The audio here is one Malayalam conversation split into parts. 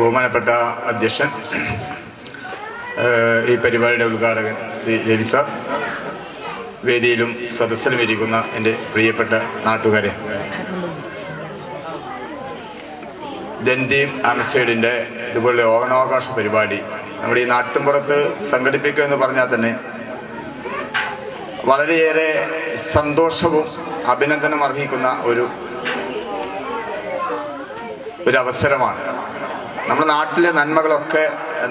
ബഹുമാനപ്പെട്ട അധ്യക്ഷൻ ഈ പരിപാടിയുടെ ഉദ്ഘാടകൻ ശ്രീ രവി സാർ വേദിയിലും സദസ്സിലും ഇരിക്കുന്ന എന്റെ പ്രിയപ്പെട്ട നാട്ടുകാരെ. ദന്തീം ആംസ്റ്റേഡിന്റെ ഇതുപോലെ ഓണാവകാശ പരിപാടി നമ്മുടെ ഈ നാട്ടിൻപുറത്ത് സംഘടിപ്പിക്കുക എന്ന് പറഞ്ഞാൽ തന്നെ വളരെയേറെ സന്തോഷവും അഭിനന്ദനം അർഹിക്കുന്ന ഒരു ഒരു അവസരമാണ്. നമ്മുടെ നാട്ടിലെ നന്മകളൊക്കെ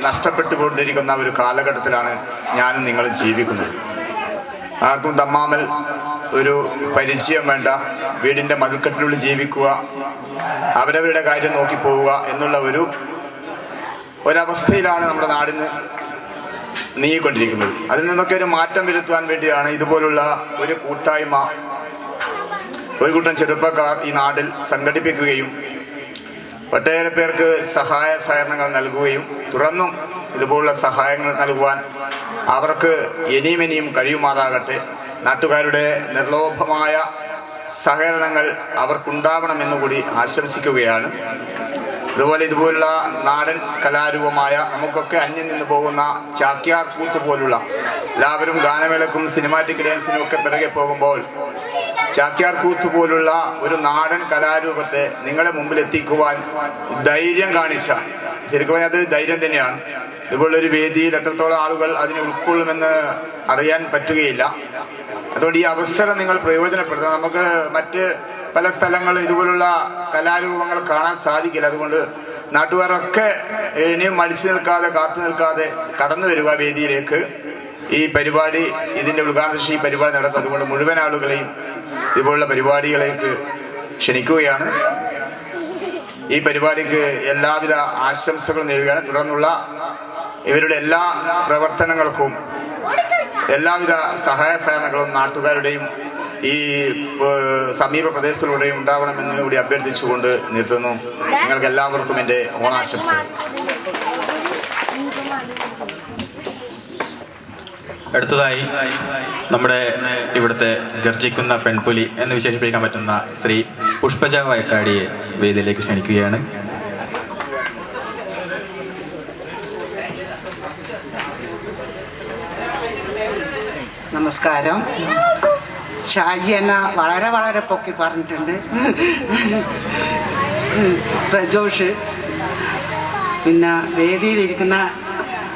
നഷ്ടപ്പെട്ടുകൊണ്ടിരിക്കുന്ന ഒരു കാലഘട്ടത്തിലാണ് ഞാനും നിങ്ങളും ജീവിക്കുന്നത്. ആർക്കും തമ്മാമൽ ഒരു പരിചയം വേണ്ട വീടിന്റെ മതിൽക്കെട്ടിനുള്ളിൽ ജീവിക്കുക അവരവരുടെ കാര്യം നോക്കി പോവുക എന്നുള്ള ഒരു ഒരവസ്ഥയിലാണ് നമ്മുടെ നാടിന് നീങ്ങിക്കൊണ്ടിരിക്കുന്നത്. അതിൽ നിന്നൊക്കെ ഒരു മാറ്റം വരുത്തുവാൻ വേണ്ടിയാണ് ഇതുപോലുള്ള ഒരു കൂട്ടായ്മ ഒരു കൂട്ടം ചെറുപ്പക്കാർ ഈ നാട്ടിൽ സംഘടിപ്പിക്കുകയും ഒട്ടേറെ പേർക്ക് സഹായ സഹകരണങ്ങൾ നൽകുകയും തുടർന്നും ഇതുപോലുള്ള സഹായങ്ങൾ നൽകുവാൻ അവർക്ക് ഇനിയും ഇനിയും കഴിയുമാറാകട്ടെ. നാട്ടുകാരുടെ നിർലോഭമായ സഹകരണങ്ങൾ അവർക്കുണ്ടാവണമെന്ന് കൂടി ആശംസിക്കുകയാണ്. അതുപോലെ ഇതുപോലുള്ള നാടൻ കലാരൂപമായ നമുക്കൊക്കെ അന്യം നിന്ന് പോകുന്ന ചാക്യാർ കൂത്ത് പോലുള്ള എല്ലാവരും ഗാനമേളക്കും സിനിമാറ്റിക് ഡാൻസിനും ഒക്കെ പിറകെ പോകുമ്പോൾ ചാക്യാർ കൂത്ത് പോലുള്ള ഒരു നാടൻ കലാരൂപത്തെ നിങ്ങളുടെ മുമ്പിൽ എത്തിക്കുവാൻ ധൈര്യം കാണിച്ച ശരിക്കും പറഞ്ഞാൽ അതൊരു ധൈര്യം തന്നെയാണ്. ഇതുപോലുള്ള ഒരു വേദിയിൽ എത്രത്തോളം ആളുകൾ അതിനെ ഉൾക്കൊള്ളുമെന്ന് അറിയാൻ പറ്റുകയില്ല. അതുകൊണ്ട് ഈ അവസരം നിങ്ങൾ പ്രയോജനപ്പെടുത്തണം. നമുക്ക് മറ്റ് പല സ്ഥലങ്ങളും ഇതുപോലുള്ള കലാരൂപങ്ങൾ കാണാൻ സാധിക്കില്ല. അതുകൊണ്ട് നാട്ടുകാരൊക്കെ ഇനിയും മടിച്ചു നിൽക്കാതെ കാത്തു നിൽക്കാതെ കടന്നു വരിക വേദിയിലേക്ക്. ഈ പരിപാടി ഇതിന്റെ ഉദ്ഘാടന ഈ പരിപാടി നടക്കും. അതുകൊണ്ട് മുഴുവൻ ആളുകളെയും ഇതുപോലുള്ള പരിപാടികളേക്ക് ക്ഷണിക്കുകയാണ്. ഈ പരിപാടിക്ക് എല്ലാവിധ ആശംസകളും നേരുകയാണ്. തുടർന്നുള്ള ഇവരുടെ എല്ലാ പ്രവർത്തനങ്ങൾക്കും എല്ലാവിധ സഹായ സഹകരണങ്ങളും നാട്ടുകാരുടെയും ഈ സമീപ പ്രദേശത്തിലൂടെയും ഉണ്ടാവണമെന്ന് കൂടി അഭ്യർത്ഥിച്ചുകൊണ്ട് നിർത്തുന്നു. നിങ്ങൾക്ക് എല്ലാവർക്കും എന്റെ ഓണാശംസകൾ. അടുത്തതായി നമ്മുടെ ഇവിടുത്തെ ഗർജിക്കുന്ന പെൺപുലി എന്ന് വിശേഷിപ്പിക്കാൻ പറ്റുന്ന ശ്രീ പുഷ്പജ വയക്കാടിയെ വേദിയിലേക്ക് ക്ഷണിക്കുകയാണ്. നമസ്കാരം. ഷാജി എന്ന വളരെ വളരെ പൊക്കി പറഞ്ഞിട്ടുണ്ട്. പ്രജോഷ്. പിന്നെ വേദിയിലിരിക്കുന്ന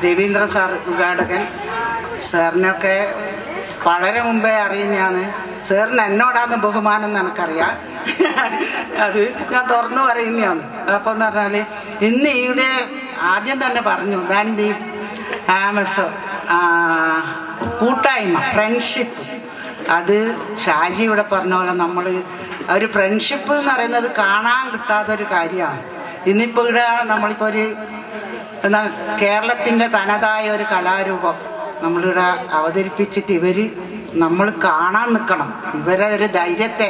രവീന്ദ്ര സാർ ഉദ്ഘാടകൻ. സാറിനൊക്കെ വളരെ മുമ്പേ അറിയുന്നതാണ്. സാറിന് എന്നോടാന്ന് ബഹുമാനം എന്ന് എനിക്കറിയാം. അത് ഞാൻ തുറന്നു പറയുന്നതാണ്. അപ്പം എന്ന് പറഞ്ഞാൽ ഇന്ന് ഇവിടെ ആദ്യം തന്നെ പറഞ്ഞു ദാൻദീപ് ആമസോ കൂട്ടായ്മ ഫ്രണ്ട്ഷിപ്പ്. അത് ഷാജി ഇവിടെ പറഞ്ഞ പോലെ നമ്മൾ ഒരു ഫ്രണ്ട്ഷിപ്പ് എന്ന് പറയുന്നത് കാണാൻ കിട്ടാത്തൊരു കാര്യമാണ്. ഇന്നിപ്പോൾ ഇവിടെ നമ്മളിപ്പോൾ ഒരു കേരളത്തിന്റെ തനതായ ഒരു കലാരൂപം. നമ്മളിവിടെ അവതരിപ്പിച്ചിട്ട് ഇവർ നമ്മൾ കാണാൻ നിൽക്കണം ഇവരെ ഒരു ധൈര്യത്തെ.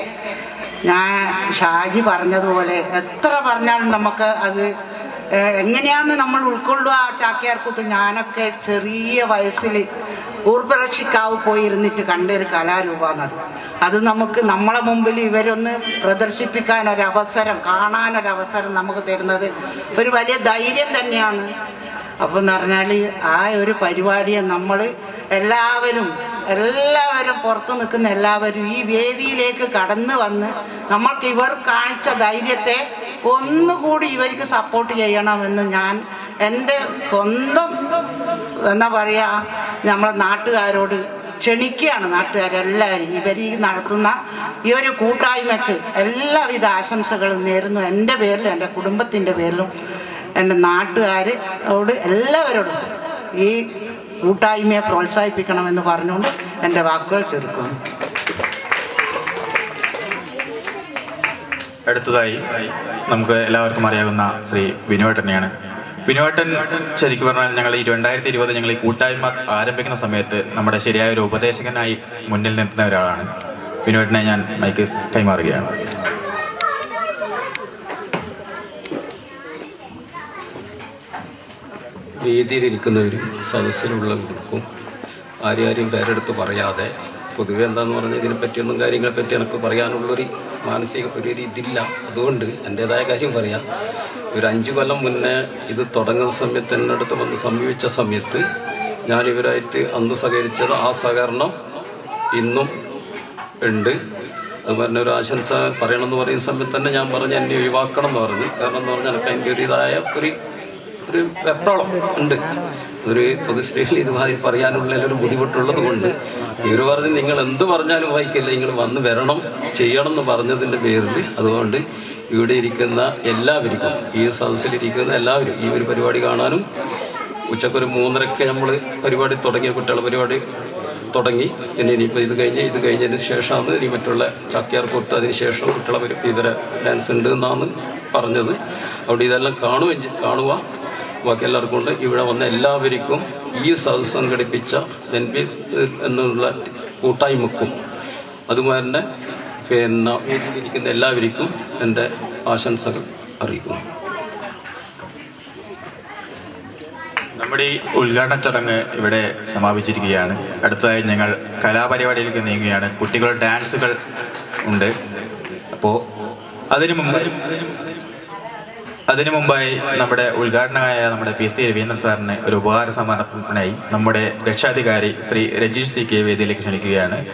ഞാൻ ഷാജി പറഞ്ഞതുപോലെ എത്ര പറഞ്ഞാലും നമുക്ക് അത് എങ്ങനെയാന്ന് നമ്മൾ ഉൾക്കൊള്ളുക ആ ചാക്യാർക്കൂത്ത് ഞാനൊക്കെ ചെറിയ വയസ്സിൽ ഊർപ്പരക്ഷിക്കാവ് പോയിരുന്നിട്ട് കണ്ട ഒരു കലാരൂപമാണത്. അത് നമുക്ക് നമ്മളെ മുമ്പിൽ ഇവരൊന്ന് പ്രദർശിപ്പിക്കാൻ ഒരവസരം കാണാനൊരവസരം നമുക്ക് തരുന്നത് ഒരു വലിയ ധൈര്യം തന്നെയാണ്. അപ്പം എന്ന് പറഞ്ഞാൽ ആ ഒരു പരിപാടിയെ നമ്മൾ എല്ലാവരും എല്ലാവരും പുറത്ത് നിൽക്കുന്ന എല്ലാവരും ഈ വേദിയിലേക്ക് കടന്നു വന്ന് നമ്മൾക്ക് ഇവർ കാണിച്ച ധൈര്യത്തെ ഒന്നുകൂടി ഇവർക്ക് സപ്പോർട്ട് ചെയ്യണമെന്ന് ഞാൻ എന്റെ സ്വന്തം എന്നാ പറയുക നമ്മളെ നാട്ടുകാരോട് ക്ഷണിക്കുകയാണ് നാട്ടുകാരെല്ലാവരും. ഇവർ ഈ നടത്തുന്ന ഈ ഒരു കൂട്ടായ്മയ്ക്ക് എല്ലാവിധ ആശംസകളും നേരുന്നു. എന്റെ പേരിലും എന്റെ കുടുംബത്തിന്റെ പേരിലും എന്റെ നാട്ടുകാരോട് എല്ലാവരോടും ഈ കൂട്ടായ്മയെ പ്രോത്സാഹിപ്പിക്കണമെന്ന് പറഞ്ഞുകൊണ്ട് എന്റെ വാക്കുകൾ ചുരുക്കുന്നു. അടുത്തതായി നമുക്ക് എല്ലാവർക്കും അറിയാവുന്ന ശ്രീ വിനോട്ടനെയാണ്. വിനോട്ടൻ ശരിക്കും പറഞ്ഞാൽ ഞങ്ങൾ ഈ രണ്ടായിരത്തി ഇരുപത് ഞങ്ങൾ ഈ കൂട്ടായ്മ ആരംഭിക്കുന്ന സമയത്ത് നമ്മുടെ ശരിയായ ഒരു ഉപദേശകനായി മുന്നിൽ നിൽക്കുന്ന ഒരാളാണ്. വിനോട്ടനെ ഞാൻ മൈക്ക് കൈമാറുകയാണ്. വേദിയിലിരിക്കുന്നവരും സദസ്സിലുള്ളവർക്കും ആരെയും പേരെടുത്ത് പറയാതെ പൊതുവെ എന്താന്ന് പറഞ്ഞാൽ ഇതിനെ പറ്റിയൊന്നും കാര്യങ്ങളെ പറ്റി എനിക്ക് പറയാനുള്ളൊരു മാനസിക ഒരു ഇതില്ല അതുകൊണ്ട് എന്റെതായ കാര്യം പറയാം. ഒരു അഞ്ച് കൊല്ലം മുന്നേ ഇത് തുടങ്ങുന്ന സമയത്ത് എന്നെ അടുത്ത് വന്ന് സമീപിച്ച സമയത്ത് ഞാൻ ഇവരായിട്ട് അന്ന് സഹകരിച്ചത് ആ സഹകരണം ഇന്നും ഉണ്ട്. അത് പറഞ്ഞ ഒരു ആശംസ പറയണമെന്ന് പറയുന്ന സമയത്ത് തന്നെ ഞാൻ പറഞ്ഞ് എന്നെ ഒഴിവാക്കണം എന്ന് പറഞ്ഞു. കാരണം എന്ന് പറഞ്ഞാൽ എനിക്ക് അതിന്റെ ഒരു ഇതായ ഒരു ഒരു വെപ്രോളം ഉണ്ട്. ഒരു പൊതുശ്രീയിൽ ഇതുമാതിരി പറയാനുള്ള ഒരു ബുദ്ധിമുട്ടുള്ളത് കൊണ്ട് ഇവർ പറഞ്ഞ് നിങ്ങൾ എന്ത് പറഞ്ഞാലും വായിക്കില്ല നിങ്ങൾ വന്ന് വരണം ചെയ്യണം എന്ന് പറഞ്ഞതിന്റെ പേരിൽ അതുകൊണ്ട് ഇവിടെ ഇരിക്കുന്ന എല്ലാവർക്കും ഈ സദസ്സിലിരിക്കുന്ന എല്ലാവരും ഈ ഒരു പരിപാടി കാണാനും ഉച്ചക്കൊരു മൂന്നരക്ക് നമ്മൾ പരിപാടി തുടങ്ങിയ കുട്ടികളുടെ പരിപാടി തുടങ്ങി. പിന്നെ ഇനിയിപ്പോൾ ഇത് കഴിഞ്ഞ് ഇത് കഴിഞ്ഞതിന് ശേഷമാണ് ഇനി മറ്റുള്ള ചാക്യാർ കൂത്ത് അതിന് ശേഷം കുട്ടികളെ ഇവരെ ഡാൻസ് ഉണ്ട് എന്നാണ് പറഞ്ഞത്. അതുകൊണ്ട് ഇതെല്ലാം കാണുകയും ചെയ്- കാണുക. ബാക്കി എല്ലാവർക്കും ഉണ്ട്. ഇവിടെ വന്ന എല്ലാവർക്കും ഈ സദസ് സംഘടിപ്പിച്ച പി എന്നുള്ള കൂട്ടായ്മക്കും അതുപോലെ തന്നെ പിന്നെ ഇരിക്കുന്ന എല്ലാവർക്കും എന്റെ ആശംസകൾ അറിയിക്കുന്നു. നമ്മുടെ ഈ ഉദ്ഘാടന ചടങ്ങ് ഇവിടെ സമാപിച്ചിരിക്കുകയാണ്. അടുത്തതായി ഞങ്ങൾ കലാപരിപാടിയിലേക്ക് നീങ്ങുകയാണ്. കുട്ടികളുടെ ഡാൻസുകൾ ഉണ്ട്. അപ്പോൾ അതിനു മുമ്പ് അതിനു മുമ്പായി നമ്മുടെ ഉദ്ഘാടനമായ നമ്മുടെ പി. സി. രവീന്ദ്രൻ സാറിന് ഒരു ഉപകാര സമർപ്പണമായി നമ്മുടെ രക്ഷാധികാരി ശ്രീ രജീഷ് സി. കെ. വേദിയിലേക്ക് ക്ഷണിക്കുകയാണ്.